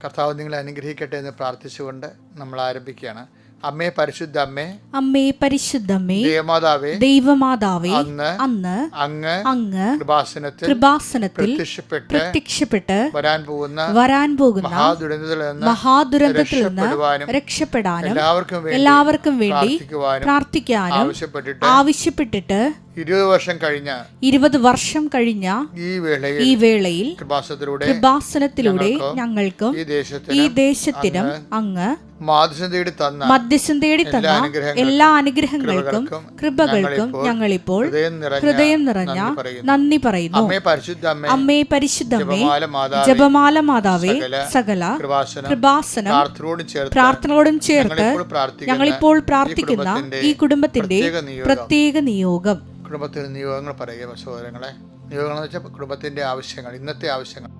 കർത്താവ് നിങ്ങളെ അനുഗ്രഹിക്കട്ടെ എന്ന് പ്രാർത്ഥിച്ചുകൊണ്ട് നമ്മൾ ആരംഭിക്കുകയാണ്. അമ്മേ പരിശുദ്ധ അമ്മേ അമ്മേ പരിശുദ്ധമ്മേ ദേവമാതാവേ ദൈവമാതാവേ അന്ന് അന്ന് അങ്ങ് അങ്ങ് കൃപാസനത്തിൽ കൃപാസനത്തിൽ പ്രത്യക്ഷപ്പെട്ട് പ്രത്യക്ഷപ്പെട്ട് വരാൻ പോകുന്ന വരാൻ പോകുന്ന മഹാദുരന്തത്തിൽ നിന്ന് മഹാദുരന്തത്തിൽ നിന്ന് രക്ഷപ്പെടാനും എല്ലാവർക്കും വേണ്ടി എല്ലാവർക്കും വേണ്ടി പ്രാർത്ഥിക്കുവാനും പ്രാർത്ഥിക്കാനും ആവശ്യപ്പെട്ടിട്ട് ആവശ്യപ്പെട്ടിട്ട് ഇരുപത് വർഷം കഴിഞ്ഞ ഇരുപത് വർഷം കഴിഞ്ഞ ഈ വേളയിൽ ഈ വേളയിൽ കൃപാസനത്തിലൂടെ കൃപാസനത്തിലൂടെ ഞങ്ങൾക്കും ഈ ദേശത്തിനും അങ്ങ് മധ്യസ്ഥം തേടി തന്ന എല്ലാ അനുഗ്രഹങ്ങൾക്കും കൃപകൾക്കും ഞങ്ങളിപ്പോൾ ഹൃദയം നിറഞ്ഞ നന്ദി പറയുന്നു. അമ്മേ പരിശുദ്ധ അമ്മേ അമ്മേ പരിശുദ്ധമ്മേ ജപമാല മാതാവേ സകല കൃപാസനം പ്രാർത്ഥനയോടും ചേർത്ത് ഞങ്ങളിപ്പോൾ പ്രാർത്ഥിക്കുന്ന ഈ കുടുംബത്തിന്റെ പ്രത്യേക നിയോഗം. കുടുംബത്തിന് നിയോഗങ്ങൾ പറയുക സഹോദരങ്ങളെ. നിയോഗങ്ങൾ എന്ന് വെച്ചാൽ കുടുംബത്തിന്റെ ആവശ്യങ്ങൾ ഇന്നത്തെ ആവശ്യങ്ങൾ.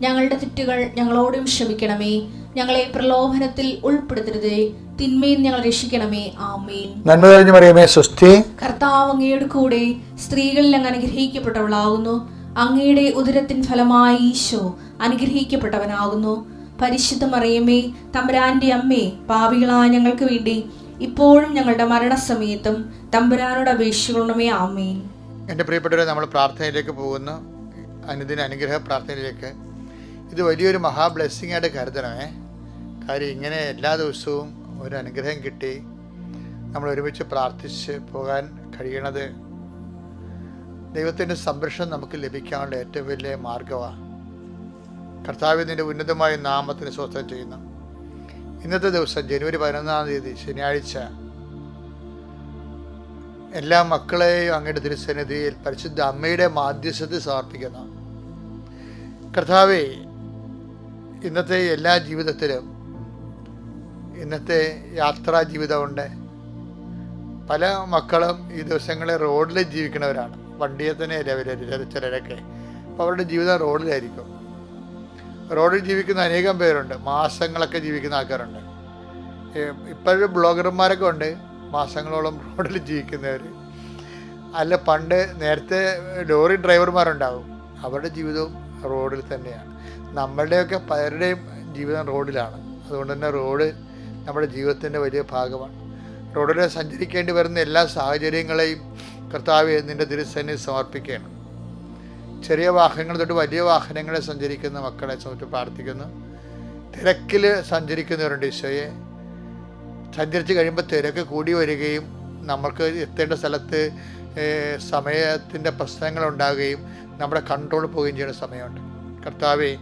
ഞങ്ങളുടെ തെറ്റുകൾ ഞങ്ങളോടും ക്ഷമിക്കണമേ. ഞങ്ങളെ പ്രലോഭനത്തിൽ ഉൾപ്പെടുത്തരുതേ. തിന്മയിൽ ഞങ്ങൾ രക്ഷിക്കണമേ. ആമേൻ. നന്മ കഴിഞ്ഞു പറയുമേ സ്വസ്തി. കർത്താവ് അങ്ങയുടെ കൂടെ സ്ത്രീകളിൽ അങ്ങ് അനുഗ്രഹിക്കപ്പെട്ടവളാകുന്നു. അങ്ങയുടെ ഉദരത്തിൻ ഫലമായി ഈശോ അനുഗ്രഹിക്കപ്പെട്ടവനാകുന്നു. പരിശുദ്ധ മറിയമേ തമ്പുരാന്റെ അമ്മേ പാപികളായ ഞങ്ങൾക്ക് വേണ്ടി ഇപ്പോഴും ഞങ്ങളുടെ മരണസമയത്തും തമ്പുരാനോട് അപേക്ഷിക്കണമേ. ആമേൻ. എന്റെ പ്രിയപ്പെട്ടവരെ നമ്മൾ പ്രാർത്ഥനയിലേക്ക് പോകുന്നു. അനുദിന അനുഗ്രഹ പ്രാർത്ഥനയിലേക്ക് ഇത് വലിയൊരു മഹാ ബ്ലെസ്സിങ് ആയിട്ട് കരുതണമേ. കാര്യം ഇങ്ങനെ എല്ലാ ദിവസവും ഒരു അനുഗ്രഹം കിട്ടി. നമ്മൾ ഒരുമിച്ച് പ്രാർത്ഥിച്ച് പോകാൻ കഴിയണത് ദൈവത്തിന്റെ സംരക്ഷണം നമുക്ക് ലഭിക്കാനുള്ള ഏറ്റവും വലിയ മാർഗമാണ് കർത്താവിന്റെ ഉന്നതമായ നാമത്തിന് സ്വസ്ഥം ചെയ്യുന്നു. ഇന്നത്തെ ദിവസം ജനുവരി പതിനൊന്നാം തീയതി ശനിയാഴ്ച എല്ലാ മക്കളെയും അങ്ങയുടെ തിരുസന്നിധിയിൽ പരിശുദ്ധ അമ്മയുടെ മാധ്യസ്ഥത്തിൽ സമർപ്പിക്കുന്നു. കർത്താവെ ഇന്നത്തെ എല്ലാ ജീവിതത്തിലും ഇന്നത്തെ യാത്രാ ജീവിതമുണ്ട് പല മക്കളും ഈ ദിവസങ്ങളെ റോഡിൽ ജീവിക്കുന്നവരാണ്. വണ്ടിയെ തന്നെ അവർ ചിലരൊക്കെ. അപ്പോൾ അവരുടെ ജീവിതം റോഡിലായിരിക്കും. റോഡിൽ ജീവിക്കുന്ന അനേകം പേരുണ്ട്. മാസങ്ങളൊക്കെ ജീവിക്കുന്ന ആൾക്കാരുണ്ട്. ഇപ്പോഴും ബ്ലോഗർമാരൊക്കെ ഉണ്ട്. മാസങ്ങളോളം റോഡിൽ ജീവിക്കുന്നവർ അല്ല പണ്ട് നേരത്തെ ലോറി ഡ്രൈവർമാരുണ്ടാവും. അവരുടെ ജീവിതവും റോഡിൽ തന്നെയാണ്. നമ്മളുടെയൊക്കെ പലരുടെയും ജീവിതം റോഡിലാണ്. അതുകൊണ്ട് തന്നെ റോഡ് നമ്മുടെ ജീവിതത്തിന്റെ വലിയ ഭാഗമാണ്. റോഡിൽ സഞ്ചരിക്കേണ്ടി വരുന്ന എല്ലാ സാഹചര്യങ്ങളെയും കർത്താവ് നിന്റെ തിരുസന്നിധി സമർപ്പിക്കുകയാണ്. ചെറിയ വാഹനങ്ങൾ തൊട്ട് വലിയ വാഹനങ്ങളെ സഞ്ചരിക്കുന്ന മക്കളെ സംബന്ധിച്ച് പ്രാർത്ഥിക്കുന്നു. തിരക്കിൽ സഞ്ചരിക്കുന്നവരുണ്ട് ഈശോയെ. സഞ്ചരിച്ച് കഴിയുമ്പോൾ തിരക്ക് കൂടി വരികയും നമുക്ക് എത്തേണ്ട സ്ഥലത്ത് സമയത്തിന്റെ പ്രശ്നങ്ങൾ ഉണ്ടാകുകയും നമ്മുടെ കൺട്രോൾ പോവുകയും ചെയ്യുന്ന സമയമുണ്ട്. കർത്താവെ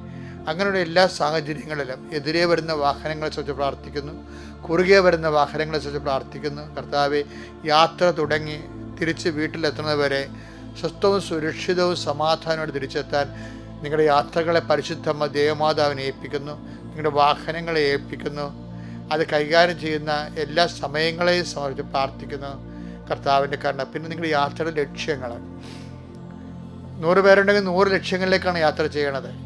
അങ്ങനെയുള്ള എല്ലാ സാഹചര്യങ്ങളിലും എതിരെ വരുന്ന വാഹനങ്ങളെ ചോദിച്ച് പ്രാർത്ഥിക്കുന്നു. കുറുകെ വരുന്ന വാഹനങ്ങളെ ചോദിച്ച് പ്രാർത്ഥിക്കുന്നു. കർത്താവെ യാത്ര തുടങ്ങി തിരിച്ച് വീട്ടിലെത്തുന്നതുവരെ സ്വസ്ഥവും സുരക്ഷിതവും സമാധാനവും തിരിച്ചെത്താൻ നിങ്ങളുടെ യാത്രകളെ പരിശുദ്ധമ്മ ദേവമാതാവിനെ ഏൽപ്പിക്കുന്നു. നിങ്ങളുടെ വാഹനങ്ങളെ ഏൽപ്പിക്കുന്നു. അത് കൈകാര്യം ചെയ്യുന്ന എല്ലാ സമയങ്ങളെയും സമർപ്പിച്ച് പ്രാർത്ഥിക്കുന്നു. കർത്താവിന്റെ കാരണം. പിന്നെ നിങ്ങളുടെ യാത്രയുടെ ലക്ഷ്യങ്ങൾ. നൂറ് പേരുണ്ടെങ്കിൽ നൂറ് ലക്ഷ്യങ്ങളിലേക്കാണ് യാത്ര ചെയ്യണത്.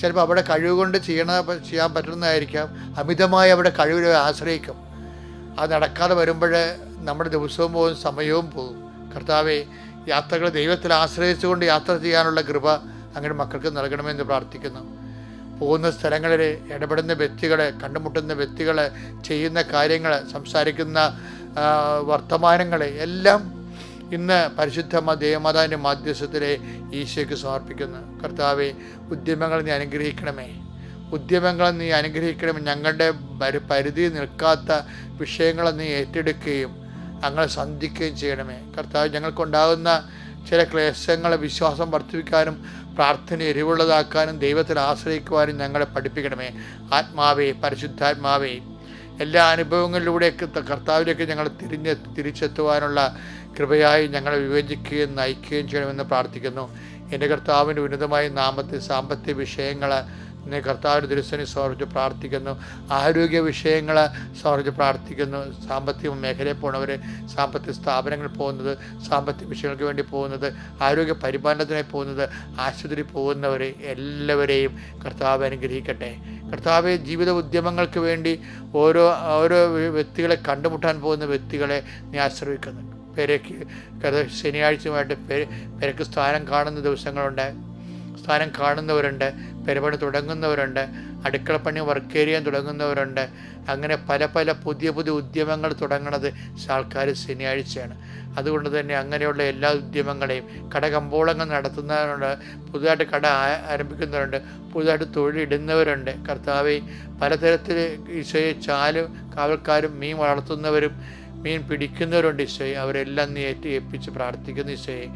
ചിലപ്പോൾ അവിടെ കഴിവ് കൊണ്ട് ചെയ്യണ ചെയ്യാൻ പറ്റുന്നതായിരിക്കാം. അമിതമായി അവിടെ കഴിവിനെ ആശ്രയിക്കും. അത് നടക്കാതെ വരുമ്പോൾ നമ്മുടെ ദിവസവും പോകും സമയവും പോകും. കർത്താവെ യാത്രകൾ ദൈവത്തിൽ ആശ്രയിച്ചുകൊണ്ട് യാത്ര ചെയ്യാനുള്ള കൃപ അങ്ങനെ മക്കൾക്ക് നൽകണമെന്ന് പ്രാർത്ഥിക്കുന്നു. പോകുന്ന സ്ഥലങ്ങളിൽ ഇടപെടുന്ന വ്യക്തികളെ കണ്ടുമുട്ടുന്ന വ്യക്തികളെ ചെയ്യുന്ന കാര്യങ്ങൾ സംസാരിക്കുന്ന വർത്തമാനങ്ങളെ എല്ലാം ഇന്ന് പരിശുദ്ധ ദേവമാതാവിന്റെ മാധ്യസ്ഥത്തിലെ ഈശോയ്ക്ക് സമർപ്പിക്കുന്നു. കർത്താവെ ഉദ്യമങ്ങൾ നീ അനുഗ്രഹിക്കണമേ. ഉദ്യമങ്ങൾ നീ അനുഗ്രഹിക്കണമേ. ഞങ്ങളുടെ പരി പരിധി നിൽക്കാത്ത വിഷയങ്ങളെ നീ ഏറ്റെടുക്കുകയും അങ്ങനെ സന്ധിക്കുകയും ചെയ്യണമേ. കർത്താവ് ഞങ്ങൾക്കുണ്ടാകുന്ന ചില ക്ലേശങ്ങളെ വിശ്വാസം വർദ്ധിപ്പിക്കാനും പ്രാർത്ഥന എരിവുള്ളതാക്കാനും ദൈവത്തിൽ ആശ്രയിക്കുവാനും ഞങ്ങളെ പഠിപ്പിക്കണമേ. ആത്മാവേ പരിശുദ്ധാത്മാവേ. എല്ലാ അനുഭവങ്ങളിലൂടെയൊക്കെ കർത്താവിലേക്ക് ഞങ്ങൾ തിരിഞ്ഞ് തിരിച്ചെത്തുവാനുള്ള കൃപയായി ഞങ്ങളെ വിവേചിക്കുകയും നയിക്കുകയും ചെയ്യണമെന്ന് പ്രാർത്ഥിക്കുന്നു. എന്റെ കർത്താവിന്റെ ഉന്നതമായ നാമത്തെ സാമ്പത്തിക വിഷയങ്ങൾ ഇന്ന് കർത്താവിന്റെ ദിവസം സമർപ്പിച്ച് പ്രാർത്ഥിക്കുന്നു. ആരോഗ്യ വിഷയങ്ങൾ സമർപ്പിച്ച് പ്രാർത്ഥിക്കുന്നു. സാമ്പത്തിക മേഖലയിൽ പോണവർ സാമ്പത്തിക സ്ഥാപനങ്ങളിൽ പോകുന്നത് സാമ്പത്തിക വിഷയങ്ങൾക്ക് വേണ്ടി പോകുന്നത് ആരോഗ്യ പരിപാലനത്തിനായി പോകുന്നത് ആശുപത്രി പോകുന്നവർ എല്ലാവരെയും കർത്താവ് അനുഗ്രഹിക്കട്ടെ. കർത്താവ് ജീവിത ഉദ്യമങ്ങൾക്ക് വേണ്ടി ഓരോ ഓരോ വ്യക്തികളെ കണ്ടുമുട്ടാൻ പോകുന്ന വ്യക്തികളെ നീ ആശ്രയിക്കുന്നു. പെരക്ക് ശനിയാഴ്ചയുമായിട്ട് പെര പെരക്ക് സ്ഥാനം കാണുന്ന ദിവസങ്ങളുണ്ട്. സ്ഥാനം കാണുന്നവരുണ്ട് പെരുപണി തുടങ്ങുന്നവരുണ്ട് അടുക്കളപ്പണി വർക്ക് ഏരിയ തുടങ്ങുന്നവരുണ്ട്. അങ്ങനെ പല പല പുതിയ പുതിയ ഉദ്യമങ്ങൾ തുടങ്ങുന്നത് ആൾക്കാർ ശനിയാഴ്ചയാണ്. അതുകൊണ്ട് തന്നെ അങ്ങനെയുള്ള എല്ലാ ഉദ്യമങ്ങളെയും കടകമ്പോളങ്ങൾ നടത്തുന്നവരുണ്ട് പുതുതായിട്ട് കട ആരംഭിക്കുന്നവരുണ്ട് പുതുതായിട്ട് തൊഴിലിടുന്നവരുണ്ട്. കർത്താവെ പലതരത്തിൽ ഈശോയെ ചാലും കാവൽക്കാരും മീൻ വളർത്തുന്നവരും മീൻ പിടിക്കുന്നവരുണ്ട് ഈശോയെ. അവരെല്ലാം നീ ഏറ്റി ഏൽപ്പിച്ച് പ്രാർത്ഥിക്കുന്നു ഈശോയെ.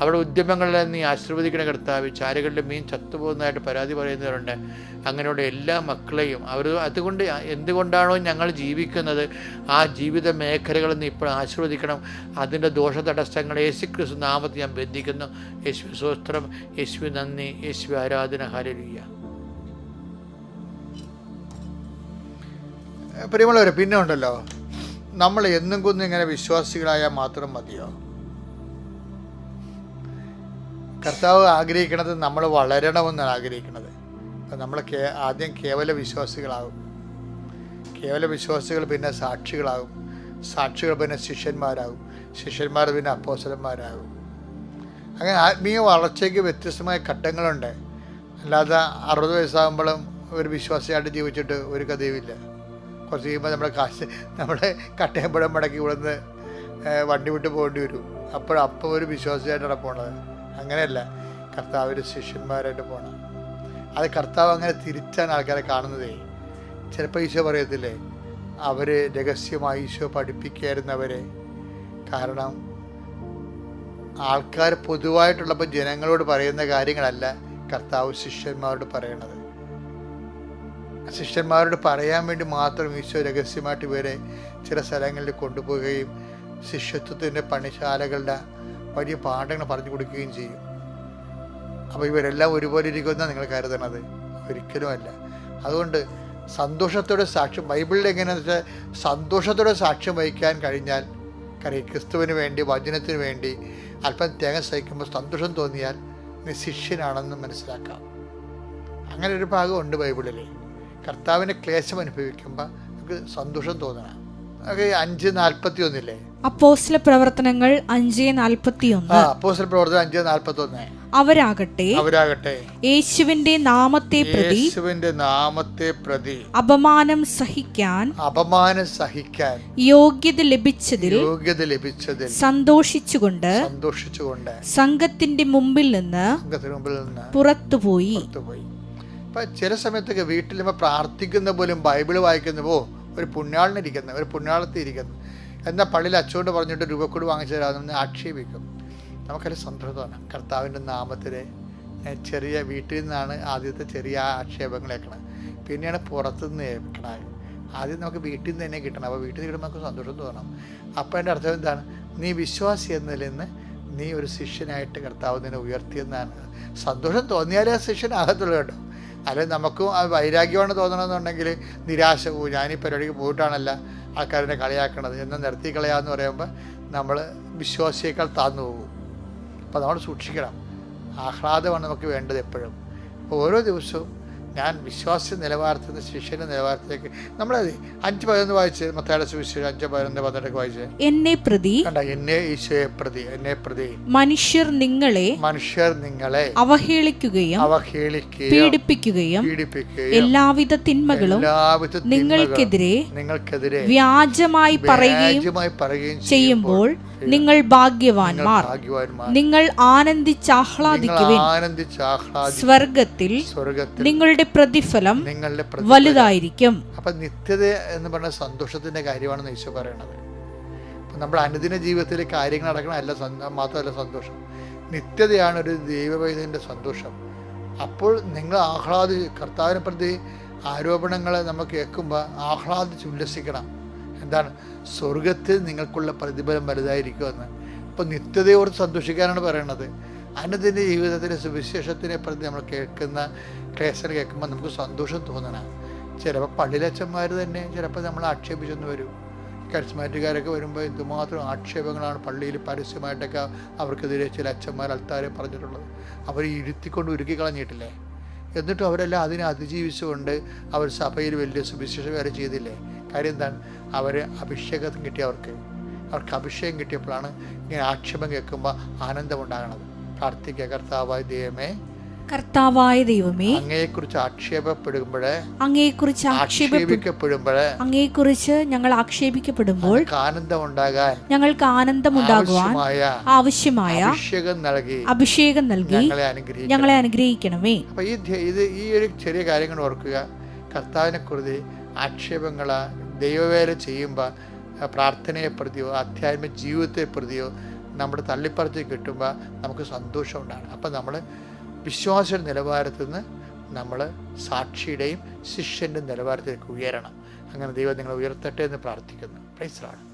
അവരുടെ ഉദ്യമങ്ങളെല്ലാം നീ ആശീർവദിക്കണ കർത്താവ്. ചാരുകളിൽ മീൻ ചത്തുപോകുന്നതായിട്ട് പരാതി പറയുന്നവരുണ്ട്. അങ്ങനെയുള്ള എല്ലാ മക്കളെയും. അവർ അതുകൊണ്ട് എന്തുകൊണ്ടാണോ ഞങ്ങൾ ജീവിക്കുന്നത്? ആ ജീവിത മേഖലകൾ നീ ഇപ്പോൾ ആശീർവദിക്കണം. അതിന്റെ ദോഷ തടസ്സങ്ങൾ യേശു ക്രിസ്തു നാമത്തിൽ ഞാൻ ബന്ധിക്കുന്നു. യേശു സ്വസ്ത്രം യേശു നന്ദി. യേശു ആരാധന. ഹരലിയ പ്രിയമുള്ളവരെ പിന്നെ ഉണ്ടല്ലോ. നമ്മൾ എന്നും കുന്നും ഇങ്ങനെ വിശ്വാസികളായാൽ മാത്രം മതിയോ? കർത്താവ് ആഗ്രഹിക്കുന്നത് നമ്മൾ വളരണമെന്നാണ് ആഗ്രഹിക്കുന്നത് നമ്മൾ കേ ആദ്യം കേവല വിശ്വാസികളാകും. കേവല വിശ്വാസികൾ പിന്നെ സാക്ഷികളാകും. സാക്ഷികൾ പിന്നെ ശിഷ്യന്മാരാകും. ശിഷ്യന്മാർ പിന്നെ അപ്പോസലന്മാരാകും അങ്ങനെ ആത്മീയ വളർച്ചയ്ക്ക് വ്യത്യസ്തമായ ഘട്ടങ്ങളുണ്ട്. അല്ലാതെ അറുപത് വയസ്സാകുമ്പോഴും ഒരു വിശ്വാസിയായിട്ട് ജീവിച്ചിട്ട് ഒരു കഥയുമില്ല കുറച്ച് കഴിയുമ്പോൾ നമ്മുടെ കാശ് നമ്മുടെ കട്ടയമ്പഴം മടക്കി ഇവിടെ നിന്ന് വണ്ടി വിട്ട് പോകേണ്ടി വരും. അപ്പോൾ അപ്പം ഒരു വിശ്വാസിയായിട്ടാണ് പോണത്. അങ്ങനെയല്ല കർത്താവിന്റെ ശിഷ്യന്മാരായിട്ട് പോകണം അത് കർത്താവ് അങ്ങനെ തിരിച്ചാണ് ആൾക്കാരെ കാണുന്നതേ. ചിലപ്പോൾ ഈശോ പറയത്തില്ലേ അവർ രഹസ്യമായി ഈശോ പഠിപ്പിക്കായിരുന്നവരെ കാരണം ആൾക്കാർ പൊതുവായിട്ടുള്ളപ്പോൾ ജനങ്ങളോട് പറയുന്ന കാര്യങ്ങളല്ല കർത്താവ് ശിഷ്യന്മാരോട് പറയണത്. ശിഷ്യന്മാരോട് പറയാൻ വേണ്ടി മാത്രം ഈശോ രഹസ്യമായിട്ട് ഇവരെ ചില സ്ഥലങ്ങളിൽ കൊണ്ടുപോവുകയും ശിഷ്യത്വത്തിന്റെ പണിശാലകളുടെ വലിയ പാഠങ്ങൾ പറഞ്ഞു കൊടുക്കുകയും ചെയ്യും. അപ്പോൾ ഇവരെല്ലാം ഒരുപോലെ ഇരിക്കുമെന്നാണ് നിങ്ങൾ കരുതണത് ഒരിക്കലുമല്ല അതുകൊണ്ട് സന്തോഷത്തോടെ സാക്ഷ്യം ബൈബിളിൽ എങ്ങനെയാണെന്ന് വെച്ചാൽ സന്തോഷത്തോടെ സാക്ഷ്യം വഹിക്കാൻ കഴിഞ്ഞാൽ കറി ക്രിസ്തുവിന് വേണ്ടി വചനത്തിന് വേണ്ടി അല്പം തേങ്ങ സഹിക്കുമ്പോൾ സന്തോഷം തോന്നിയാൽ നീ ശിഷ്യനാണെന്ന് മനസ്സിലാക്കാം. അങ്ങനെ ഒരു ഭാഗമുണ്ട് ബൈബിളിൽ. കർത്താവിന്റെ ക്ലേശം അനുഭവിക്കുമ്പോൾ നമുക്ക് സന്തോഷം തോന്നണം. അഞ്ച് നാൽപ്പത്തി ഒന്നില്ലേ അപ്പോസ്ല പ്രവർത്തനങ്ങൾ അഞ്ച് ആ നാൽപ്പത്തിയൊന്ന് അപ്പോസ്ല പ്രവർത്തനം അഞ്ച് നാൽപ്പത്തി ഒന്ന് അവരാകട്ടെ അവരാകട്ടെ. യേശുവിന്റെ നാമത്തെ പ്രതി യേശുവിന്റെ നാമത്തെ പ്രതി അപമാനം സഹിക്കാൻ അപമാനം സഹിക്കാൻ യോഗ്യത ലഭിച്ചതിൽ യോഗ്യത ലഭിച്ചതിൽ സന്തോഷിച്ചുകൊണ്ട് സന്തോഷിച്ചുകൊണ്ട് സംഘത്തിന്റെ മുമ്പിൽ നിന്ന് സംഘത്തിന് മുമ്പിൽ നിന്ന് പുറത്തുപോയി. പുറത്തുപോയി. അപ്പൊ ചില സമയത്തൊക്കെ വീട്ടിൽ നമ്മൾ പ്രാർത്ഥിക്കുന്ന പോലും ബൈബിൾ വായിക്കുന്ന പോ ഒരു പുണ്യാളിനിരിക്കുന്നു ഒരു പുണ്യാളത്തിൽ ഇരിക്കുന്നു. എന്നാൽ പള്ളിയിൽ അച്ചുകൊണ്ട് പറഞ്ഞിട്ട് രൂപക്കൂട് വാങ്ങിച്ചു തരാമെന്ന് ആക്ഷേപിക്കും. നമുക്കൊരു സന്തോഷമാണ്. കർത്താവിന്റെ നാമത്തിൽ ചെറിയ വീട്ടിൽ നിന്നാണ് ആദ്യത്തെ ചെറിയ ആക്ഷേപങ്ങൾ കേൾക്കണം പിന്നെയാണ് പുറത്തുനിന്ന് കേൾക്കണത്. ആദ്യം നമുക്ക് വീട്ടിൽ നിന്ന് തന്നെ കിട്ടണം. അപ്പോൾ വീട്ടിൽ നിന്ന് കിട്ടുമ്പോൾ നമുക്ക് സന്തോഷം തോന്നണം. അപ്പോൾ എന്റെ അർത്ഥം എന്താണ്? നീ വിശ്വാസി എന്നതിൽ നിന്ന് നീ ഒരു ശിഷ്യനായിട്ട് കർത്താവ് നിന്നെ ഉയർത്തിയെന്നാണ് സന്തോഷം തോന്നിയാലേ ആ ശിഷ്യനാകത്തുള്ളൂ കേട്ടോ. അല്ലെങ്കിൽ നമുക്കും അത് വൈരാഗ്യമാണ് തോന്നണമെന്നുണ്ടെങ്കിൽ നിരാശ പോവും ഞാൻ ഈ പരിപാടിക്ക് പോയിട്ടാണല്ല ആൾക്കാരനെ കളിയാക്കണത് എന്ന് നിർത്തി കളയാന്ന് പറയുമ്പോൾ നമ്മൾ വിശ്വാസിയേക്കാൾ താന്നു പോകും. അപ്പോൾ നമ്മൾ സൂക്ഷിക്കണം. ആഹ്ലാദമാണ് നമുക്ക് വേണ്ടത് എപ്പോഴും. ഓരോ ദിവസവും ഞാൻ വിശ്വാസ നിലവാരത്തിൽ നിന്ന് ശിഷ്യന്റെ നിലവാരത്തിലേക്ക് നമ്മളത് അഞ്ച് പതിനൊന്ന് വായിച്ച് മത്തയുടെ സുവിശേഷം അഞ്ച് പതിനൊന്ന് പന്ത്രണ്ടൊക്കെ വായിച്ച്. എന്നെ പ്രതി കണ്ട? എന്നെ ഈശോയെ പ്രതി എന്നെ പ്രതി. മനുഷ്യർ നിങ്ങളെ മനുഷ്യർ നിങ്ങളെ അവഹേളിക്കുകയും അവഹേളിക്കുകയും പീഡിപ്പിക്കുകയും പീഡിപ്പിക്കുകയും എല്ലാവിധ തിന്മകളും നിങ്ങൾക്കെതിരെ നിങ്ങൾക്കെതിരെ വ്യാജമായി പറയുകയും പറയുകയും ചെയ്യുമ്പോൾ നിങ്ങൾ ഭാഗ്യവാന്മാർ. നിങ്ങൾ ആനന്ദിച്ചാഹ്ലാദിക്കുവിൻ സ്വർഗത്തിൽ സ്വർഗത്തിൽ നിങ്ങളുടെ പ്രതിഫലം നിങ്ങളുടെ വലുതായിരിക്കും. അപ്പം നിത്യത എന്ന് പറഞ്ഞ സന്തോഷത്തിന്റെ കാര്യമാണെന്ന് ഈശോ പറയണത്. അപ്പം നമ്മൾ അനുദിന ജീവിതത്തിലെ കാര്യങ്ങൾ നടക്കണമല്ല മാത്രമല്ല സന്തോഷം. നിത്യതയാണ് ഒരു ദൈവവൈദ്യന്റെ സന്തോഷം. അപ്പോൾ നിങ്ങൾ ആഹ്ലാദി കർത്താവിനെ പ്രതി ആരോപണങ്ങളെ നമ്മൾ കേൾക്കുമ്പോൾ ആഹ്ലാദിച്ച് ഉല്ലസിക്കണം. എന്താണ്? സ്വർഗത്തിൽ നിങ്ങൾക്കുള്ള പ്രതിഫലം വലുതായിരിക്കുമെന്ന്. അപ്പോൾ നിത്യതയോട് സന്തോഷിക്കാനാണ് പറയണത്. അനുദിന ജീവിതത്തിലെ സുവിശേഷത്തിനെ പ്രതി നമ്മൾ കേൾക്കുന്ന ക്ലേശം കേൾക്കുമ്പോൾ നമുക്ക് സന്തോഷം തോന്നണം. ചിലപ്പോൾ പള്ളിയിലച്ചന്മാർ തന്നെ ചിലപ്പോൾ നമ്മൾ ആക്ഷേപിച്ചെന്ന് വരും. കരിസ്മാറ്റുകാരൊക്കെ വരുമ്പോൾ എന്തുമാത്രം ആക്ഷേപങ്ങളാണ് പള്ളിയിൽ പരസ്യമായിട്ടൊക്കെ അവർക്കെതിരെ ചില അച്ഛന്മാർ അൽത്താരെ പറഞ്ഞിട്ടുള്ളത്. അവർ ഇരുത്തിക്കൊണ്ട് ഉരുക്കി കളഞ്ഞിട്ടില്ലേ എന്നിട്ടും അവരെല്ലാം അതിനെ അതിജീവിച്ചുകൊണ്ട് അവർ സഭയിൽ വലിയ സുവിശേഷം വരെ ചെയ്തില്ലേ? കാര്യം എന്താണ്? അവർ അഭിഷേകം കിട്ടിയവർക്ക് അവർക്ക് അഭിഷേകം കിട്ടിയപ്പോഴാണ് ഇങ്ങനെ ആക്ഷേപം കേൾക്കുമ്പോൾ ആനന്ദമുണ്ടാകണത്. പ്രാർത്ഥിക്കുക കർത്താവായ ദൈവമേ. കർത്താവായ ദൈവമേ അങ്ങയെക്കുറിച്ച് ആക്ഷേപപ്പെടുമ്പോഴേ അങ്ങയെക്കുറിച്ച് ആക്ഷേപ ആക്ഷേപിക്കപ്പെടുമ്പോഴേ അങ്ങയെക്കുറിച്ച് ഞങ്ങൾ ആക്ഷേപിക്കപ്പെടുമ്പോൾ ആനന്ദം ഉണ്ടാകാൻ ഞങ്ങൾക്ക് ആനന്ദം ഉണ്ടാകുവാൻ ആവശ്യമായ അഭിഷേകം നൽകി അഭിഷേകം നൽകി ഞങ്ങളെ അനുഗ്രഹിക്കണമേ. അപ്പൊ ഈ ഇത് ഈ ഒരു ചെറിയ കാര്യങ്ങൾ ഓർക്കുക. കർത്താവിനെ കുറിച്ച് ആക്ഷേപങ്ങളാ ദൈവവേല ചെയ്യുമ്പോൾ പ്രാർത്ഥനയെ പ്രതിയോ ആധ്യാത്മിക ജീവിതത്തെ പ്രതിയോ നമ്മുടെ തള്ളിപ്പറത്തിൽ കിട്ടുമ്പോൾ നമുക്ക് സന്തോഷം ഉണ്ടാകണം അപ്പം നമ്മൾ വിശ്വാസ നിലവാരത്തിൽ നിന്ന് നമ്മൾ സാക്ഷിയുടെയും ശിഷ്യന്റെ നിലവാരത്തിലേക്ക് ഉയരണം. അങ്ങനെ ദൈവം നിങ്ങളെ ഉയർത്തട്ടെ എന്ന് പ്രാർത്ഥിക്കുന്നു. Price Lord